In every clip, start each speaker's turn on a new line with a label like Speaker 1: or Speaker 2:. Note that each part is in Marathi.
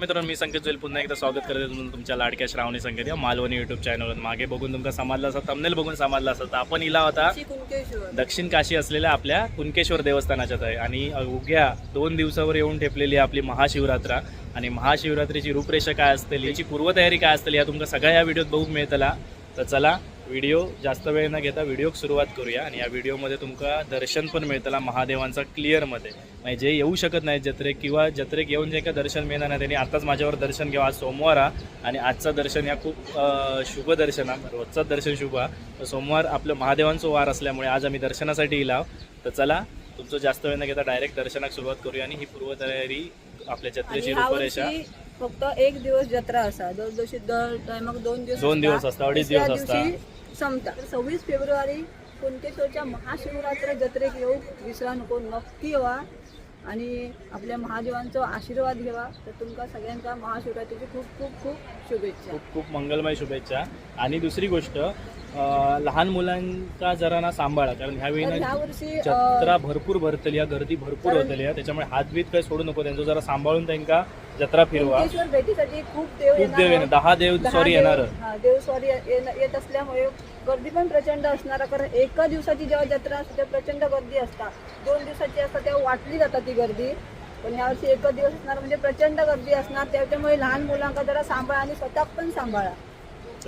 Speaker 1: मित्रांनो मी संकेत जोईल. पुन्हा एकदा स्वागत करते तुम- तुमच्या लाडक्या श्रावणी संकेत या मालवणी युट्यूब चॅनलवर मागे बघून तुमका समजलं असं तमनेल बघून समजलं असं. तर आपण इला होता दक्षिण काशी असलेल्या आपल्या कुणकेश्वर देवस्थानाच्यात आहे आणि उग्या दोन दिवसावर येऊन ठेपलेली आपली महाशिवरात्रा. आणि महाशिवरात्रीची रूपरेषा काय असतेली याची पूर्वतयारी काय असतेली या तुमका सगळ्या या व्हिडिओत बघूक मिळतला. तर चला व्हिडिओ जास्त वेळ न घेता व्हिडिओ सुरुवात करूया आणि या व्हिडिओमध्ये तुमका दर्शन पण मिळतला महादेवांचा क्लिअरमध्ये म्हणजे जे येऊ शकत नाही जत्रेक किंवा जत्रेक येऊन जे काय दर्शन मिळणार नाही त्यांनी आताच माझ्यावर दर्शन घ्यावं आज सोमवार हा आणि आजचं दर्शन या खूप शुभ दर्शन आहे रोजचं दर्शन शुभ हा. तर सोमवार आपलं महादेवांचं वार असल्यामुळे आज आम्ही दर्शनासाठी इलाव तर चला तुमचं जास्त वेळ न घेता डायरेक्ट दर्शनाक सुरुवात करूया आणि ही पूर्वतयारी आपल्या जत्रेची रूपरेषा
Speaker 2: फक्त एक दिवस जत्रा असा. दिवशी दर टायमाक दोन दिवस
Speaker 1: दोन. दिवस असता, अडीच दिवस असता.
Speaker 2: संपता. सव्वीस फेब्रुवारी कुणकेश्वरच्या महाशिवरात्र जत्रेक येऊ विसरा नको नक्की येवा आणि आपल्या महादेवांचा आशीर्वाद घ्यावा तर तुमका सगळ्यांका महाशिवरात्रीची खूप खूप खूप शुभेच्छा.
Speaker 1: खूप खूप मंगलमय शुभेच्छा. आणि दुसरी गोष्ट लहान मुलांचा जरा ना सांभाळा कारण ह्यावेळी
Speaker 2: वर्षी
Speaker 1: जत्रा भरपूर भरतली गर्दी भरपूर होतली त्याच्यामुळे हातबीत काही सोडू नको त्यांचं जरा सांभाळून त्यांना जत्रा फिरवा.
Speaker 2: भेटीसाठी खूप देव
Speaker 1: खूप देव
Speaker 2: येणार.
Speaker 1: येणार. दहा देव
Speaker 2: दहा
Speaker 1: सॉरी
Speaker 2: देव-
Speaker 1: येणार.
Speaker 2: हा, देव सॉरी येत असल्यामुळे गर्दी पण प्रचंड असणार कारण एका दिवसाची जेव्हा जत्रा असते तेव्हा प्रचंड गर्दी असतात. दोन दिवसाची असतात तेव्हा वाटली जातात ती गर्दी. पण यावर्षी एकच दिवस असणार म्हणजे प्रचंड गर्दी असणार. त्याच्यामुळे लहान मुलांका जरा सांभाळा आणि स्वतः पण सांभाळा.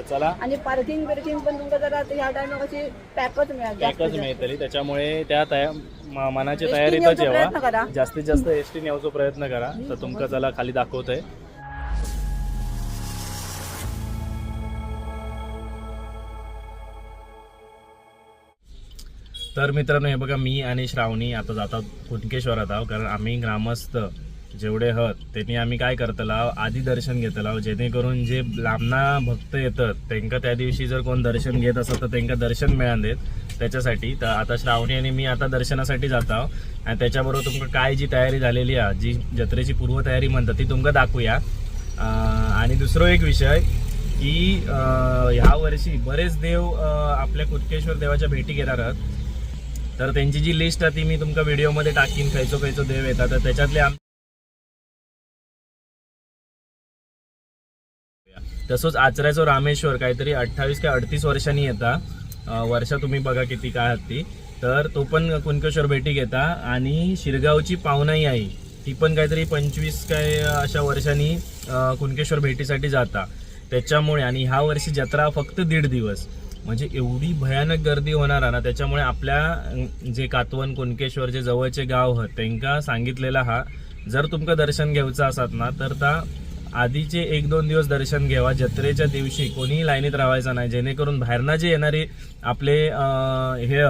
Speaker 1: चला.
Speaker 2: आणि पार्किंग बिर्किंग पण तुमका जरा ह्या टायमा कशी पॅकच मिळाल
Speaker 1: मिळतली. त्याच्यामुळे त्या तया म- मनाची
Speaker 2: एसटी
Speaker 1: तयारीतच
Speaker 2: प्रयत्न करा.
Speaker 1: जेव्हा जास्तीत जास्त एस टी नेऊचा प्रयत्न करा. तर तुमका चला खाली दाखवतोय. तर मित्रांनो हे बघा मी आणि श्रावणी आता जातात कुणकेश्वरात आहोत कारण आम्ही ग्रामस्थ. जेवढे हत त्यांनी आम्ही काय करतला आधी दर्शन घेतला जेणेकरून जे लांबना भक्त येतात त्यांना त्या दिवशी जर कोण दर्शन घेत असत तर त्यांना दर्शन मिळान देत त्याच्यासाठी तर आता श्रावणी आणि मी आता दर्शनासाठी जात आहो आणि त्याच्याबरोबर तुमका काय जी तयारी झालेली आहे जी जत्रेची पूर्वतयारी म्हणतात ती तुमका दाखवूया. आणि दुसरो एक विषय की ह्या वर्षी बरेच देव आपल्या कुटकेश्वर देवाच्या भेटी घेणार आहेत. तर त्यांची जी लिस्ट आहे ती मी तुमका व्हिडिओमध्ये टाकीन. खयचो खयचो देव येतात तर त्याच्यातले तसंच आचऱ्याचं रामेश्वर काहीतरी अठ्ठावीस काय अडतीस वर्षांनी येता. वर्षा वर्ष तुम्ही बघा किती काय आहात ती तर तो पण कुणकेश्वर भेटी घेता. आणि शिरगावची पाहुणाई आई ती पण काहीतरी पंचवीस काय अशा वर्षांनी कुणकेश्वर भेटीसाठी जाता. त्याच्यामुळे आणि ह्या वर्षी जत्रा फक्त दीड दिवस. म्हणजे एवढी भयानक गर्दी होणार ना त्याच्यामुळे आपल्या जे कातवन कुणकेश्वर जे जवळचे गाव आहेत त्यांका सांगितलेला हा जर तुमका दर्शन घ्यायचं असत ना तर त्या आधीचे एक दोन दिवस दर्शन घ्यावा. जत्रेच्या दिवशी कोणीही लाईनीत राहायचं नाही. जेणेकरून बाहेरना जे येणारे आपले हे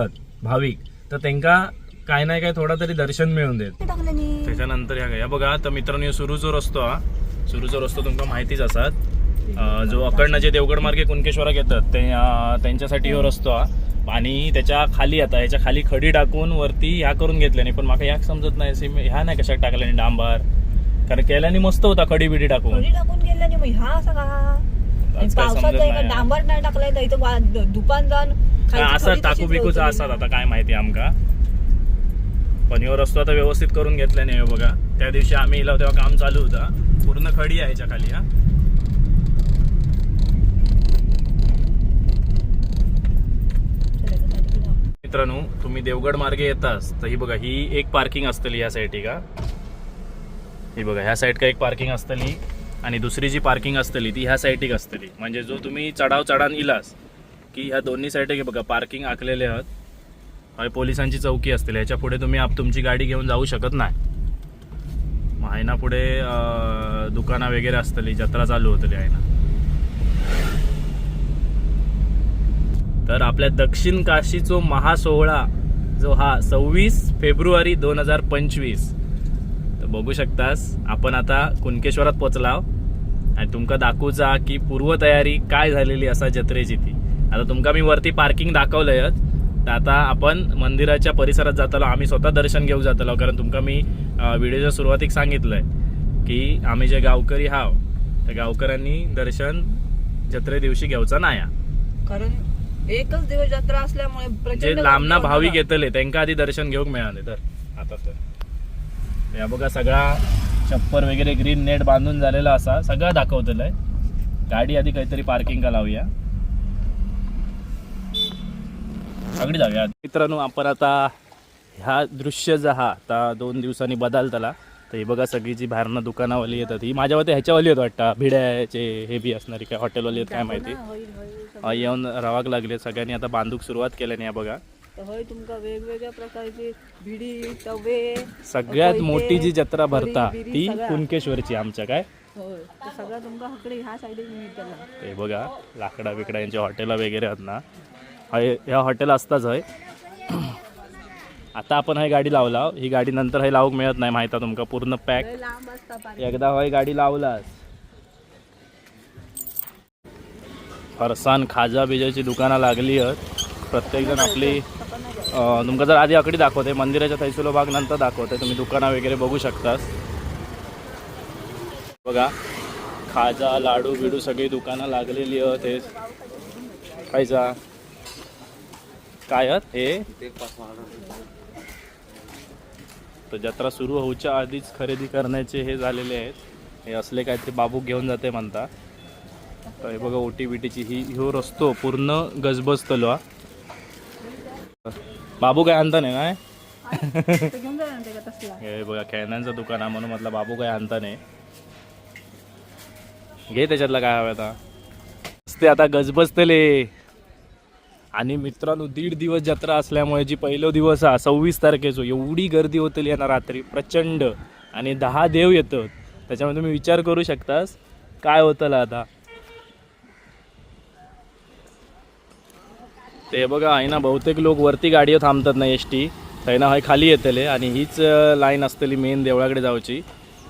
Speaker 1: भाविक तर त्यांका काय नाही काय थोडा तरी दर्शन मिळून देत. त्याच्यानंतर ह्या या बघा तर मित्रांनो सुरूचो रस्तो हा. सुरूचो रस्तो तुमका माहितीच असतात जो अकडनाचे देवगड मार्गे कुणकेश्वराक येतात ते त्यांच्यासाठी हो रस्तो हा. आणि त्याच्याखाली आता ह्याच्या खाली खडी टाकून वरती ह्या करून घेतल्याने पण माका ह्याक समजत नाही सिम ह्या नाही कशाक टाकल्याने डांबार कारण केल्याने मस्त होता खडी बिडी टाकून.
Speaker 2: थोडी टाकून गेल्या मग ह्या असा का? आणि
Speaker 1: आज काय
Speaker 2: पावसात
Speaker 1: समजत
Speaker 2: जर का
Speaker 1: नाही.
Speaker 2: डांबर नाही टाकलाय तर इथं वा- दुपान जाऊन
Speaker 1: काय
Speaker 2: खायची
Speaker 1: असं
Speaker 2: खडी
Speaker 1: टाकू
Speaker 2: तशीच
Speaker 1: बिकूच. असतात आता काय माहिती आमका पण ह्यो रस्तो आता व्यवस्थित करून घेतल्याने ह्यो बघा. त्या दिवशी आम्ही इला तेव्हा काम चालू होतं. पूर्ण खडी आहे खाली हा. मित्रांनो तुम्ही देवगड मार्गे येताच तर ही बघा ही एक पार्किंग असतली या साईडी का? ही बघा ह्या साईड का एक पार्किंग असतली आणि दुसरी जी पार्किंग असतली ती ह्या साईडीक असतली. म्हणजे जो तुम्ही चढाव चढान इलास की ह्या दोन्ही साईड बघा पार्किंग आखलेले आहात. हय पोलिसांची चौकी असतील ह्याच्या पुढे तुम्ही आप तुमची गाडी घेऊन जाऊ शकत नाही. मग हायना पुढे दुकानां वगैरे असतली जत्रा चालू होतली आहे तर आपल्या दक्षिण काशीचो महासोहळा जो हा सव्वीस फेब्रुवारी दोन हजार पंचवीस बघू शकतास. आपण आता कुणकेश्वरात पोचलाव. आणि तुमका दाखवूचा की पूर्वतयारी काय झालेली असा जत्रेची ती. आता तुमका मी वरती पार्किंग दाखवलंय. तर आता आपण मंदिराच्या परिसरात जातालो. आम्ही स्वतः दर्शन घेऊ जातालो. कारण तुमका मी व्हिडिओच्या सुरुवातीक सांगितलंय की आम्ही जे गावकरी हाव त्या गावकऱ्यांनी दर्शन जत्रे दिवशी घेऊचा नाही.
Speaker 2: कारण एकच दिवस जत्रा असल्यामुळे
Speaker 1: जे लांबना भाविक. येतले त्यांका आधी दर्शन घेऊक मिळाले. तर आता तर. या बघा सगळा छप्पर वगैरे ग्रीन नेट बांधून झालेला असा. सगळं दाखवलेलं आहे गाडी आधी काहीतरी पार्किंगला लावूया. सगळी जाऊया. मित्रांनो आपण आता ह्या दृश्य जो हा आता दोन दिवसांनी बदलतला. तर ही बघा सगळी जी बाहेरनं दुकानावाली येतात ही माझ्या मते ह्याच्यावाली येत वाटतं. भिड्याचे हे बी असणारी काय हॉटेलवाली आहेत काय माहिती. येऊन रावाक लागले सगळ्यांनी. आता बांधूक सुरुवात केल्याने या बघा.
Speaker 2: तर होय तुमका वेगवेगळ्या प्रकारची भिडी तवे
Speaker 1: सगळ्यात मोठी जी जत्रा भरता
Speaker 2: बिरी,
Speaker 1: ती
Speaker 2: सगळा.
Speaker 1: कुणकेश्वरची आमच्या काय?
Speaker 2: होय ते सगळं तुमका हकडे ह्या साईडीक मिळतला
Speaker 1: ते बघा लाकडा बिकडा यांच्या हॉटेला वगैरे आहेत ना. हय ह्या हॉटेल असताच हय. आता आपण ही गाडी लावला. ही गाडी नंतर हे लावूक मिळत नाही माहिती तुमका. पूर्ण पॅक.
Speaker 2: लय लांब असता पाणी.
Speaker 1: एकदा हय गाडी लावलास. फरसान खाजा बिजाची दुकानं लागली आहेत. प्रत्येकजण आपली तुमका जर आधी आकडी दाखवते मंदिराच्या थैसुलो भाग नंतर दाखवते. तुम्ही दुकानं वगैरे बघू शकतास. बघा खाजा लाडू बिडू सगळी दुकानं लागलेली आहेत. हे खायचा. काय आहेत? हे? तर जत्रा सुरू होऊच्या आधीच खरेदी करण्याचे हे झालेले आहेत. हे असले काय ते बाबू घेऊन जाते म्हणता. तर हे बघा ओटी बिटीची ही ह्यो रस्तो पूर्ण गजबजतलो हा. बाबू काय आणता नाही
Speaker 2: तसला
Speaker 1: हे बघा खेळण्यांचं दुकान आहे म्हणून म्हटलं बाबू काय आणता नाही. घे त्याच्यातलं काय हवं आता. ते आता गजबजतले. आणि मित्रांनो दीड दिवस जत्रा असल्यामुळे जी पहिलो दिवस हा सव्वीस तारखेचो एवढी गर्दी होतली ना रात्री प्रचंड. आणि दहा देव येतात. त्याच्यामुळे तुम्ही विचार करू शकतास. काय होतं आता? ते बघा आहे ना बहुतेक लोक वरती गाडीवर थांबतात ना एस टी. थंयना हय खाली येतले आणि हीच लाईन असतली मेन देवळाकडे जाऊची.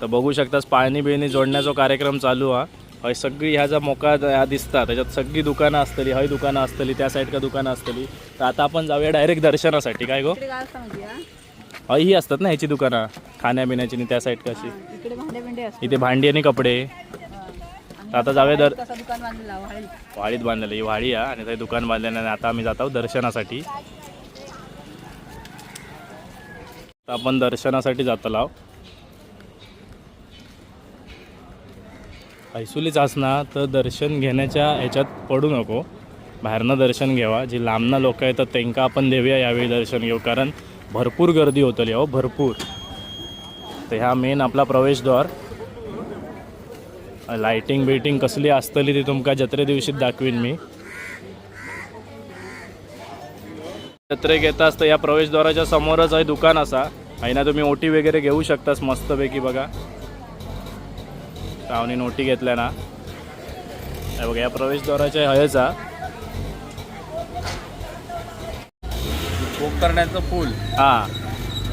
Speaker 1: तर बघू शकतास पाळणी बिळणी जोडण्याचा कार्यक्रम चालू हा. हय सगळी ह्या ज्या मोका ह्या दिसतात त्याच्यात सगळी दुकानं असतली हय दुकानं असतली त्या साईड का दुकानं असतली. तर आता आपण जाऊया डायरेक्ट दर्शनासाठी काय गो? हय ही असतात ना ह्याची दुकानं खाण्यापिण्याची त्या साईड कशी. इथे भांडी आणि कपडे. तर आता जाऊया दर
Speaker 2: दुकान बांधलेलं वाळी.
Speaker 1: वाडीत बांधलेलं ही वाडी आहे आणि ते दुकान बांधलेलं आणि आता आम्ही जात आहोत दर्शनासाठी. तर आपण दर्शनासाठी जातलो आहोत. ऐसुलीच असणार तर दर्शन घेण्याच्या ह्याच्यात पडू नको. बाहेरनं दर्शन घ्यावा. जी लांबनं लोक येतात त्यांना आपण देऊया यावेळी दर्शन घेऊ. कारण भरपूर गर्दी होतली हो भरपूर. तर ह्या मेन आपला प्रवेशद्वार. लाइटिंग बिटिंग कसली असतली ती तुमका जत्रे दिवशीच दाखवीन मी. जत्रेक येताच तर या प्रवेशद्वाराच्या समोरच आहे दुकान असा. आहे ना तुम्ही ओटी वगैरे घेऊ शकतास मस्तपैकी बघा. श्रावणी नोटी घेतल्या ना. हे बघा या प्रवेशद्वाराच्या हयचा
Speaker 3: करण्याचं फूल
Speaker 1: हा.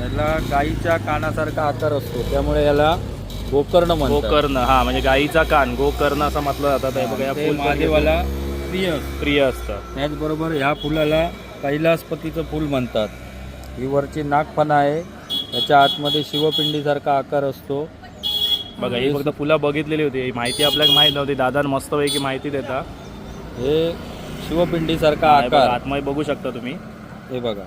Speaker 3: याला गाईच्या कानासारखा आकार असतो. त्यामुळे याला गोकर्ण म्हणतात.
Speaker 1: गोकर्ण हा म्हणजे गाईचा कान गोकर्ण असं म्हटलं जातं. हे बघा या
Speaker 3: ते
Speaker 1: फुल
Speaker 3: महादेवाला प्रिय
Speaker 1: प्रिय असतं.
Speaker 3: त्याचबरोबर ह्या फुलाला कैलासपतीचं फूल म्हणतात. ही वरची नागफणा आहे. त्याच्या आतमध्ये शिवपिंडीसारखा आकार असतो.
Speaker 1: बघा ही फक्त फुलं बघितलेली होती. ही माहिती आपल्याला माहीत नव्हती. दादा मस्तपैकी माहिती देता.
Speaker 3: हे शिवपिंडीसारखा
Speaker 1: हे बघा,
Speaker 3: आकार.
Speaker 1: आतमध्ये बघू शकता तुम्ही.
Speaker 3: हे बघा.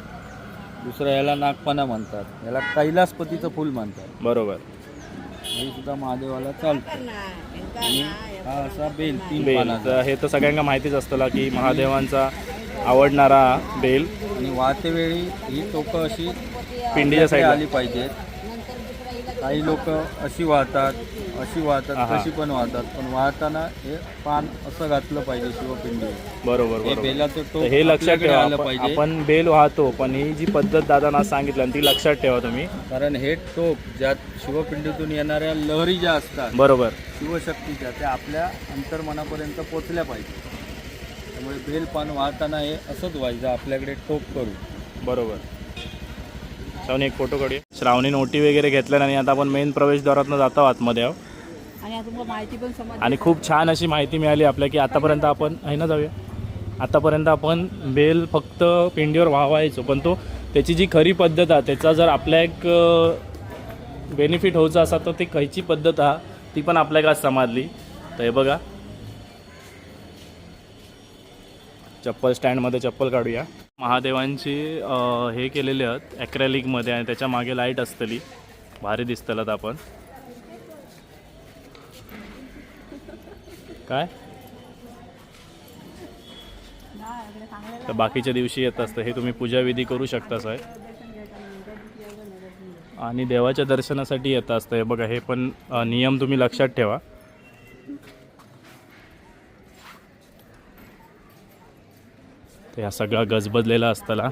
Speaker 3: दुसरं याला नागफणा म्हणतात. याला कैलासपतीचं फूल म्हणतात.
Speaker 1: बरोबर.
Speaker 3: हे सुद्धा महादेवाला चालतं. आणि हा असा बेल तीन
Speaker 1: बेल.
Speaker 3: पानाचा.
Speaker 1: तर हे तर सगळ्यांना माहितीच असतं की महादेवांचा आवडणारा बेल.
Speaker 3: आणि वाहते वेळी ही टोकं अशी
Speaker 1: पिंडीच्या साईडला.
Speaker 3: आली पाहिजेत. काही लोक अशी वाहतात अशी वाहतात. कशी पण वाहतात. पण वाहताना हे पान असं घातलं पाहिजे शिवपिंडी.
Speaker 1: बरोबर
Speaker 3: हे
Speaker 1: बरोबर.
Speaker 3: बेलाचं
Speaker 1: तर
Speaker 3: टोक
Speaker 1: हे लक्षात
Speaker 3: आपल्याकडे
Speaker 1: ठेवा
Speaker 3: आलं
Speaker 1: आपण-
Speaker 3: पाहिजे.
Speaker 1: आपण बेल वाहतो पण ही जी पद्धत दादा आज सांगितलं ती लक्षात ठेवा तुम्ही.
Speaker 3: कारण हे टोक ज्यात शिवपिंडीतून येणाऱ्या लहरी ज्या असतात
Speaker 1: बरोबर.
Speaker 3: शिवशक्तीच्या त्या आपल्या अंतर्मनापर्यंत पोचल्या पाहिजे. त्यामुळे बेल पान वाहताना हे असंच व्हायचं आपल्याकडे टोक करू
Speaker 1: बरोबर. श्रावणी एक फोटो काढूया. श्रावणी नोटी वगैरे घेतल्या आणि आता आपण मेन प्रवेशद्वारातनं जातो आतमध्ये. आहो
Speaker 2: आणि तुम्हाला माहिती पण समज
Speaker 1: आणि खूप छान अशी माहिती मिळाली आपल्या की आतापर्यंत आपण आहे ना जाऊया? आतापर्यंत आपण बेल फक्त पिंडीवर व्हावायचो पण तो त्याची जी खरी पद्धत आहे त्याचा जर आपल्या एक बेनिफिट होऊचा असा तर ती खयची पद्धत हा ती पण आपल्याला आज समजली. तर हे बघा. चप्पल स्टँडमध्ये चप्पल काढूया. महादेवांची हे केलेले आहेत ॲक्रेलिकमध्ये आणि त्याच्यामागे लाइट असतली. भारी दिसतलात आपण. काय? तर बाकीच्या दिवशी येत असतं. हे तुम्ही पूजाविधी करू शकता साहेब आणि देवाच्या दर्शनासाठी येत असतं. हे बघा हे पण नियम तुम्ही लक्षात ठेवा. तर ह्या सगळा गजबजलेला असताना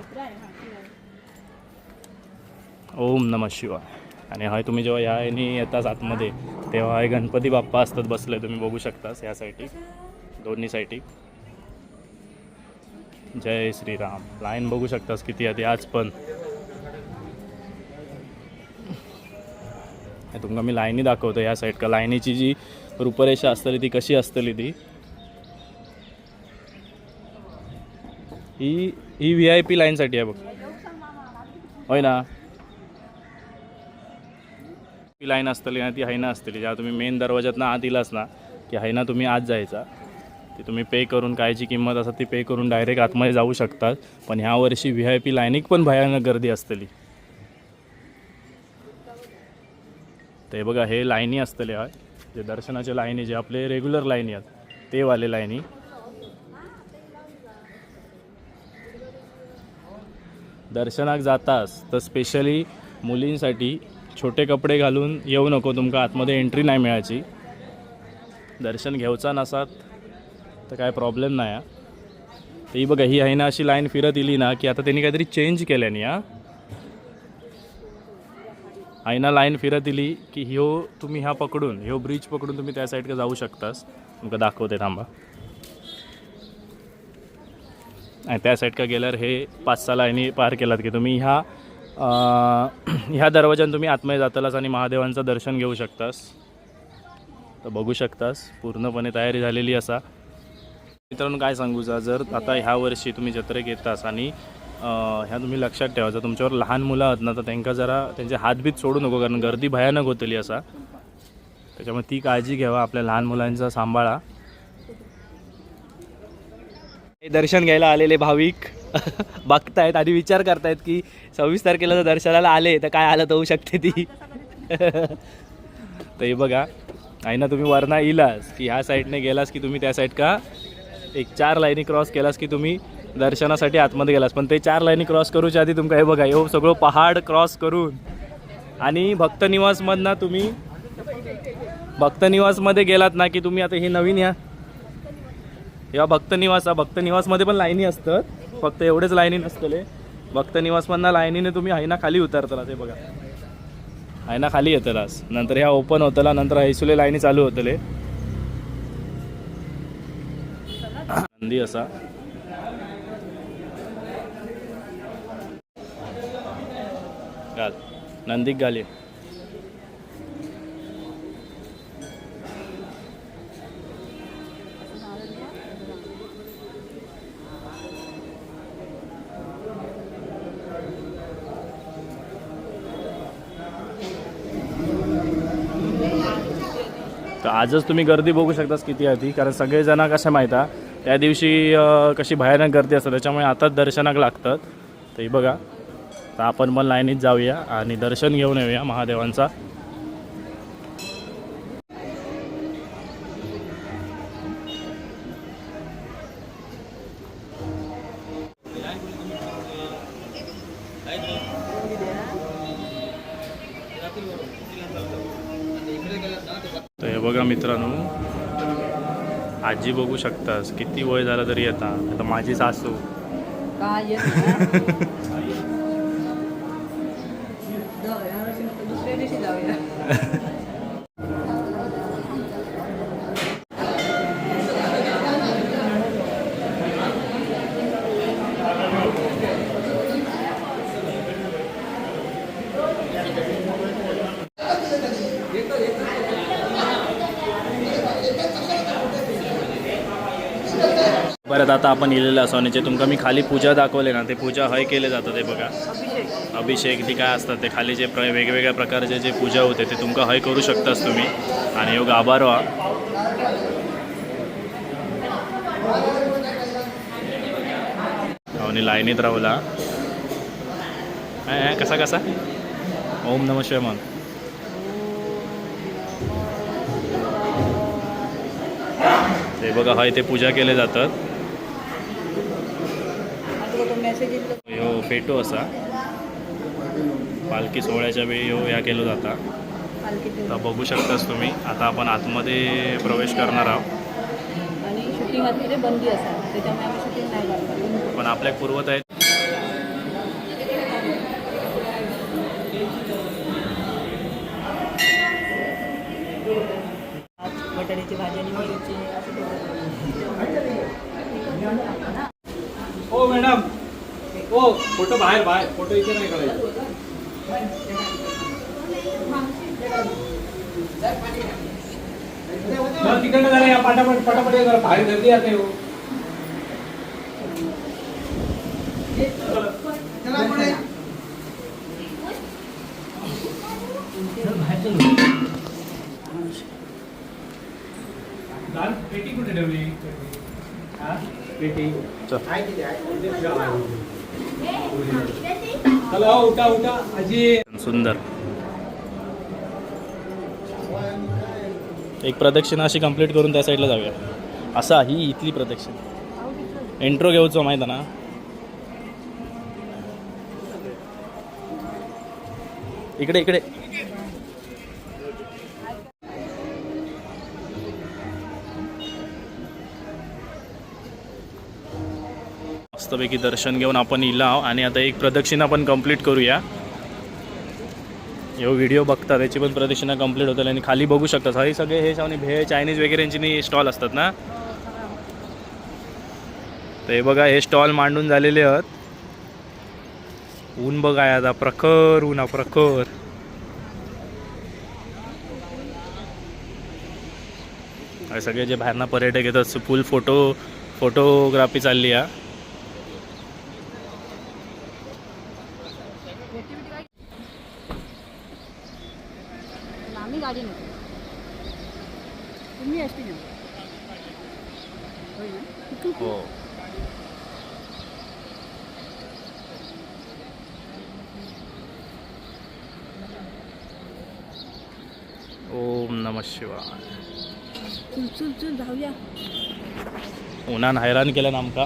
Speaker 1: ओम नम शिवाय. आणि हाय तुम्ही जेव्हा ह्या याने येताच आतमध्ये. तेव्हा हे गणपती बाप्पा असतात बसले तुम्ही बघू शकतास यासाठी साईटी दोन्ही साईटी जय श्रीराम. लाईन बघू शकतास किती आहे ती आज पण. तुमका मी लाईनी दाखवतो ह्या साईड का. लाईनीची जी रूपरेषा असतली ती कशी असतली ती? ही ही व्ही आय पी लाईनसाठी आहे बघ. होय ना? ती लाईन असतली ना ती हायना असतली जेव्हा तुम्ही मेन दरवाज्यातनं आत दिलास ना की हायना तुम्ही आत जायचा. ती तुम्ही पे करून कायची किंमत असा ती पे करून डायरेक्ट आतमध्ये जाऊ शकतात. पण ह्या वर्षी व्ही आय पी लायनीक पण भयानक गर्दी असतली. ते बघा हे लाईनी असतले हय जे दर्शनाचे लाईनी जे आपले रेग्युलर लाईनी आहेत ते वाले लाईनी. दर्शनाक जातास तर स्पेशली मुलींसाठी छोटे कपडे घालून येऊ नको तुमका आतमध्ये एंट्री नाही मिळायची. दर्शन घेवचा नसात तर काय प्रॉब्लेम नाही हा. ती बघा ही आहे ना अशी लाईन फिरत इली ना की आता त्यांनी काहीतरी चेंज केल्याने हा. आईना लाईन फिरत इली की ह्यो तुम्ही ह्या पकडून ह्यो ब्रिज पकडून तुम्ही त्या साईडकडे जाऊ शकतास. तुमका दाखवते थांबा. आणि त्या साईडकडे गेल्यावर हे पाच सहा लाईनी पार केलात की तुम्ही ह्या ह्या दरवाजाने तुम्ही आतमध्ये जातालास आणि महादेवांचं दर्शन घेऊ शकतास. तर बघू शकतास पूर्णपणे तयारी झालेली असा. मित्रांनो काय सांगू जा जर आता ह्या वर्षी तुम्ही जत्रेक येतास आणि ह्या तुम्ही लक्षात ठेवा जर तुमच्यावर लहान मुलं आहेत ना तर त्यांना जरा त्यांचे हातबीत सोडू नको कारण गर्दी भयानक होतली असा. त्याच्यामुळे ती काळजी घ्यावा आपल्या लहान मुलांचा सांभाळा.
Speaker 4: हे दर्शन घ्यायला आलेले भाविक. बघतायत आणि विचार करतायत की सव्वीस तारखेला जर दर्शनाला आले तर काय आलं तर होऊ शकते ती?
Speaker 1: तर हे बघा आहे ना तुम्ही वरना इलास की ह्या साईडने गेलास की तुम्ही त्या साईड का? एक चार लाईनी क्रॉस केलास की तुम्ही दर्शनासाठी आतमध्ये गेलास. पण ते चार लाईनी क्रॉस करूच्या आधी तुमका हे बघा हे सगळं पहाड क्रॉस करून आणि भक्तनिवासमधनं तुम्ही भक्तनिवासमध्ये गेलात ना की तुम्ही आता हे नवीन या. या भक्तनिवास हा भक्तनिवासमध्ये पण लाईनी असतात. फक्त एवढेच लाईनी नसतले. भक्त निवासमधनं लाईनीने तुम्ही हैना खाली उतरतला ते बघा. हैना खाली येतलास नंतर ह्या ओपन होतला नंतर हैसुले लाईनी चालू होतले. नंदी असा. घाल. नंदीक घाली आजच तुम्ही गर्दी बघू शकतास किती आहे ती कारण सगळेजण कसं माहीत आहे त्या दिवशी कशी भयानक गर्दी असते त्याच्यामुळे आताच दर्शनाक लागतात. ते बघा तर आपण पण लाईनीत जाऊया आणि दर्शन घेऊन येऊया महादेवांचा. हे बघा मित्रांनो आजी बघू शकतास. किती वय झालं तरी येता आता माझी सासू
Speaker 2: काय येत नाही. जाऊया, दुसऱ्या दिवशी जाऊया
Speaker 1: पण आता आपण इलेलं तुमका मी खाली पूजा दाखवले ना ते पूजा हय केले जातं ते बघा.
Speaker 2: अभिषेक
Speaker 1: ती काय असतात ते खाली जे प्र वेगवेगळ्या प्रकारचे जे पूजा होते ते तुमका हय करू शकतास तुम्ही. आणि योग आभारवा आणि लाईनीत राहुला. आहे? कसा कसा? ओम नम शिवाय. म्हण ते बघा हय ते पूजा केले जातात. ह्यो पेटो असा. पालखी सोहळ्याच्या वेळी ह्यो ह्या केलो जाता. आता बघू शकतास तुम्ही. आता आपण आतमध्ये प्रवेश करणार आहोत.
Speaker 2: आणि शूटिंग आतमध्ये बंदी असा. त्याच्यामुळे आम्ही शूटिंग नाही करणार.
Speaker 1: पण आपल्या पूर्वत आहेत.
Speaker 2: बटाट्याची भाजी आणि मिरची.
Speaker 3: हो मॅडम. हो फ़ोटो बाहेर बाहेर फ़ोटो इथे नाही करायचे तिकडनं जरा या पाटापट पटापट जरा बाहेर गर्दी आहे हो पेटी कुठे ठेवली? हा पेटी। चला उठा उठा. आजी.
Speaker 1: सुंदर. एक प्रदक्षिणा अशी कंप्लीट करून त्या साईडला जाऊया. असा ही इथली प्रदक्षिणा. एंट्रो घेऊचो माहिती ना. इकडे इकडे. मस्तपैकी दर्शन घेऊन आपण इलाव आणि आता एक प्रदक्षिणा पण कंप्लीट करूया. यो व्हिडिओ बघता त्याची पण प्रदक्षिणा कंप्लीट होतात आणि खाली बघू शकतात हे सगळे हे आणि भे चायनीज वगैरेंची स्टॉल असतात ना? तर हे बघा हे स्टॉल मांडून झालेले आहेत. ऊन बघा आता प्रखर ऊन हा प्रखर. हे सगळे जे बाहेरना पर्यटक येतात फुल फोटो फोटोग्राफी चालली आहे
Speaker 2: आम्ही गाडी नको तुम्ही एस टी होय ना
Speaker 1: हो ओम नम शिवाय
Speaker 2: चल चल चल जाऊया.
Speaker 1: उन्हान हैराण केलं ना आमका.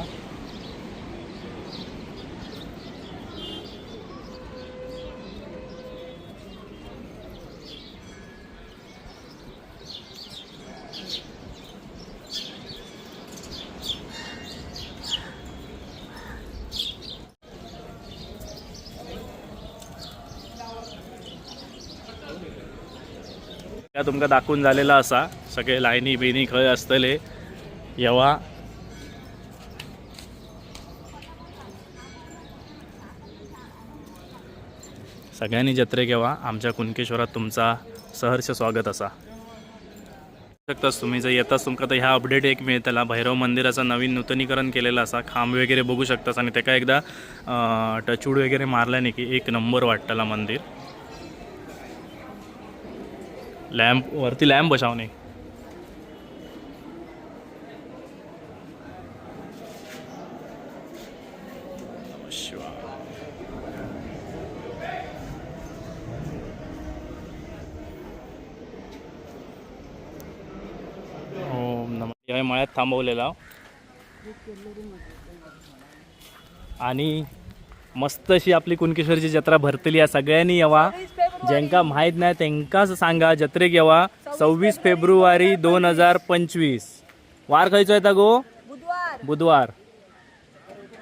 Speaker 1: त्या तुमका दाखवून झालेला असा. सगळे लायनी बिनी खंय असतले. येवा. सगळ्यांनी जत्रेक येवा आमच्या कुणकेश्वरात तुमचा सहर्ष स्वागत असा. शकतास तुम्ही जर येताच तुमका तर ह्या अपडेट एक मिळतला. भैरव मंदिराचं नवीन नूतनीकरण केलेलं असा. खांब वगैरे बघू शकतास आणि त्याका एकदा टचूड वगैरे मारल्याने की एक नंबर वाटतला मंदिर. लॅम्प वरती लॅम्प बसावणे शिवा ओम नम या मळ्यात थांबवलेला. आणि मस्त अशी आपली कुणकेश्वरची जत्रा भरतली आहे सगळ्यांनी यावा. ज्यांका माहीत नाही त्यांकाच सांगा जत्रेक येवा. सव्वीस फेब्रुवारी दोन हजार पंचवीस. वार खयचो येता गो?
Speaker 2: बुधवार.
Speaker 1: बुधवार.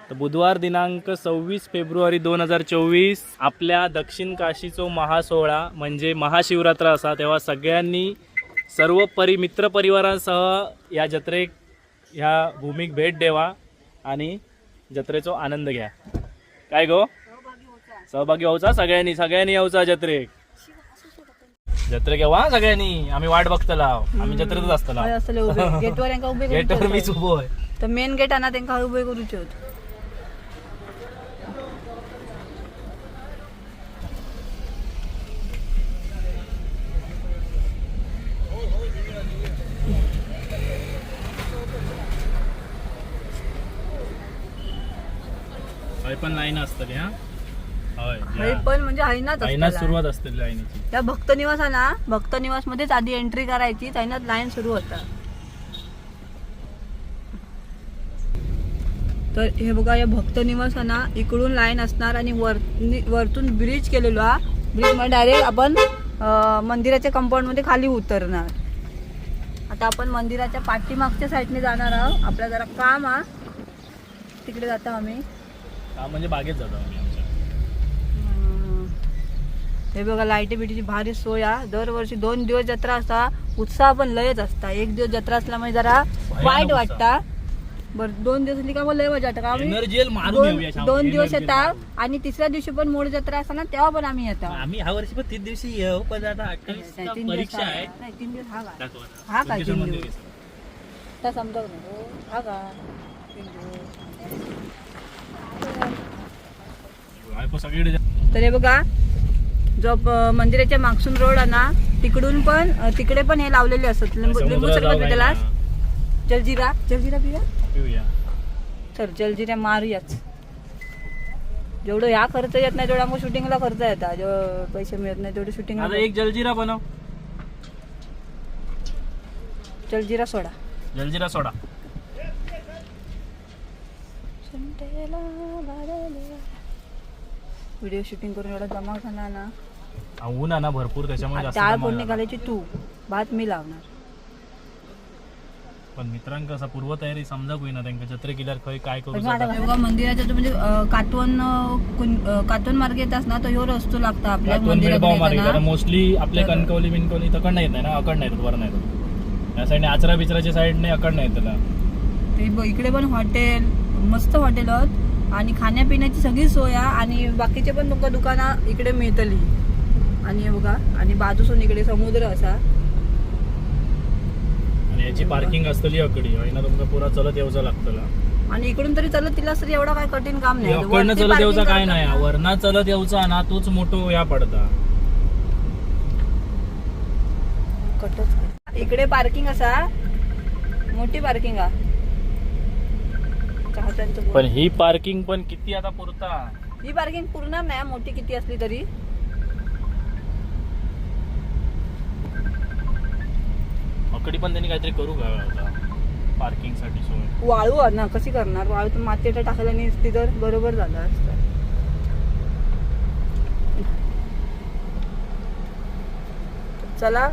Speaker 1: तर बुधवार दिनांक सव्वीस फेब्रुवारी दोन हजार चोवीस. आपल्या दक्षिण काशीचो महासोहळा म्हणजे महाशिवरात्र असा तेव्हा सगळ्यांनी सर्व परि मित्रपरिवारांसह या जत्रेक ह्या भूमीक भेट द्यावा आणि जत्रेचो आनंद घ्या. काय गो? सहभागी व्हायचा सगळ्यांनी सगळ्यांनी यावचा जत्रेक जत्रेक येवा हा सगळ्यांनी. आम्ही वाट बघतला आम्ही जत्रेतच असतला
Speaker 2: गेटवर
Speaker 1: मीच. उभो आहे
Speaker 2: तर मेन गेट आहे ना त्यांका उभे करूचे
Speaker 1: पण लाईन असतली हा होय
Speaker 2: हय पण म्हणजे हैनाच
Speaker 1: लाईनात सुरुवात असते लाईनीची.
Speaker 2: त्या भक्त निवास आहे ना भक्त निवास मध्येच आधी एंट्री करायची त्याच्यात लाईन सुरू होता. तर हे बघा या भक्त निवास आहे ना इकडून लाईन असणार आणि वर वरतून ब्रिज केलेलो हा. ब्रिजमध्ये डायरेक्ट आपण मंदिराच्या कंपाऊंडमध्ये खाली उतरणार. आता आपण मंदिराच्या पाठीमागच्या साईडने जाणार आहोत. आपला जरा काम हा. तिकडे जातो आम्ही.
Speaker 1: हा म्हणजे बागेत जातो आम्ही आमच्या.
Speaker 2: हम्म. हे बघा लाईटी बिटीची भारी सोय हा. दरवर्षी दोन दिवस जत्रा असता. उत्साह पण लयच असता. एक दिवस जत्रा असल्यामुळे जरा वाईट. वाटता. बर दोन दिवस असली का मग लय मजा वाटतं का आम्ही?
Speaker 1: एनर्जी मारून
Speaker 2: दोन
Speaker 1: येऊया शाम-
Speaker 2: दोन दिवस
Speaker 1: energy
Speaker 2: येतात
Speaker 1: मारून.
Speaker 2: आणि तिसऱ्या दिवशी पण मूळ जत्रा असता ना तेव्हा पण आम्ही येतो.
Speaker 1: आम्ही ह्या वर्षी पण तीन दिवशी येऊ पण आता अठ्ठावीस
Speaker 2: तीन दिवस
Speaker 1: परीक्षा
Speaker 2: हा-
Speaker 1: आहे.
Speaker 2: नाही, तीन दिवस हा का?
Speaker 1: दाखवा ना.
Speaker 2: हा तीन
Speaker 1: मंदिर
Speaker 2: दिवस? त्या समजा नाही हा का? तीन दिवस.
Speaker 1: आहे पण सगळीकडे जा-
Speaker 2: तर हे बघा जो मंदिराच्या मागसून रोड आहे ना तिकडून पण तिकडे पण हे लावलेले असतात. लिंबू लिंबू सरबत
Speaker 1: ना.
Speaker 2: जलजिरा जलजिरा पिऊया? तर जलजिरा मारूयाच. जेवढं ह्या खर्च येत नाही तेवढा मग शूटिंगला खर्च येतात पैसे मिळत नाही तेवढे शूटिंगला
Speaker 1: आता एक जलजिरा बनव.
Speaker 2: Jaljeera soda.
Speaker 1: Jaljeera soda.
Speaker 2: Video shooting करून एवढा जमा झाला ना
Speaker 1: ऊन आहे ना भरपूर त्याच्यामुळे जास्त
Speaker 2: डाळ
Speaker 1: जमा
Speaker 2: फोडणी
Speaker 1: झाला.
Speaker 2: घालायची तू भात मी लावणार
Speaker 1: पण मित्रांक असा पूर्वतयारी समजा होईना त्यांना जत्रे केल्यार खंय काय करू
Speaker 2: पण मग आता बघा मंदिराच्या तो म्हणजे अं, अं, काटवण मार्ग येत ना तर ह्यो रस्तो लागता आपल्या मंदिराकडे
Speaker 1: मार्ग. मोस्टली आपल्या कणकवली बिनकवली तकडनं येत नाही ना अकड नाही येत वर नाही येत या साईडने आचरा बिचराच्या साईडने अकड नाही येत त्याला
Speaker 2: ते ब- इकडे पण हॉटेल मस्त हॉटेल आहेत. आणि खाण्यापिण्याची सगळी सोय आहे. आणि बाकीचे पण तुमका दुकानं इकडे मिळतली. आणि हे बघा आणि बाजूसून इकडे समुद्र असा.
Speaker 1: आणि याची पार्किंग असतली अकडी. तुमका पुरा चलत येऊचा लागतला.
Speaker 2: आणि इकडून तरी चालत तिला तरी एवढं काय कठीण काम नाही.
Speaker 1: अकडनं चलत
Speaker 2: parking
Speaker 1: काय नाही. वरना चलत येऊचा ना तोच मोठो या पडता.
Speaker 2: कटच इकडे पार्किंग असा. मोठी पार्किंग आ. चाहत्यांचं.
Speaker 1: पण ही पार्किंग पण किती आता पुरता?
Speaker 2: ही पार्किंग पूर्ण नाही मोठी किती असली तरी.
Speaker 1: अकडी पण त्यांनी काहीतरी करू का आता? पार्किंगसाठी सोय.
Speaker 2: वाळू आहे ना कशी करणार? वाळू तर मातीत टाकायला नाही तर बरोबर झालं असतं. चला.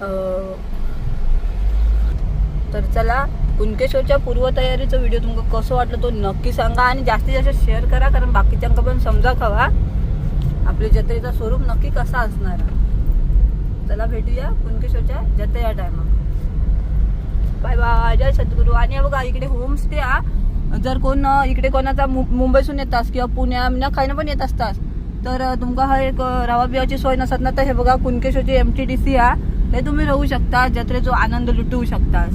Speaker 2: अं, तर चला. कुणकेश्वरच्या पूर्वतयारीचा व्हिडिओ तुमका कसं वाटलं तो नक्की सांगा आणि जास्तीत जास्त शेअर करा कारण बाकीच्यांका पण समजा खवा. आपल्या जत्रेचा स्वरूप नक्की कसा असणार? चला भेटूया कुणकेश्वरच्या जत्रेच्या टायमा बाय बाय जय सद्गुरू. आणि बघा इकडे होमस्टे हा. जर कोण इकडे कोणाचा मु- मुंबईसून येतास किंवा पुण्या ना खायनं पण येत असतास तर तुमका हा एक अं, रावा बिवाची सोय नसत ना तर हे बघा कुणकेश्वरची एम टी डी सी हा. हे तुम्ही राहू शकता जत्रेचो आनंद लुटवू शकतास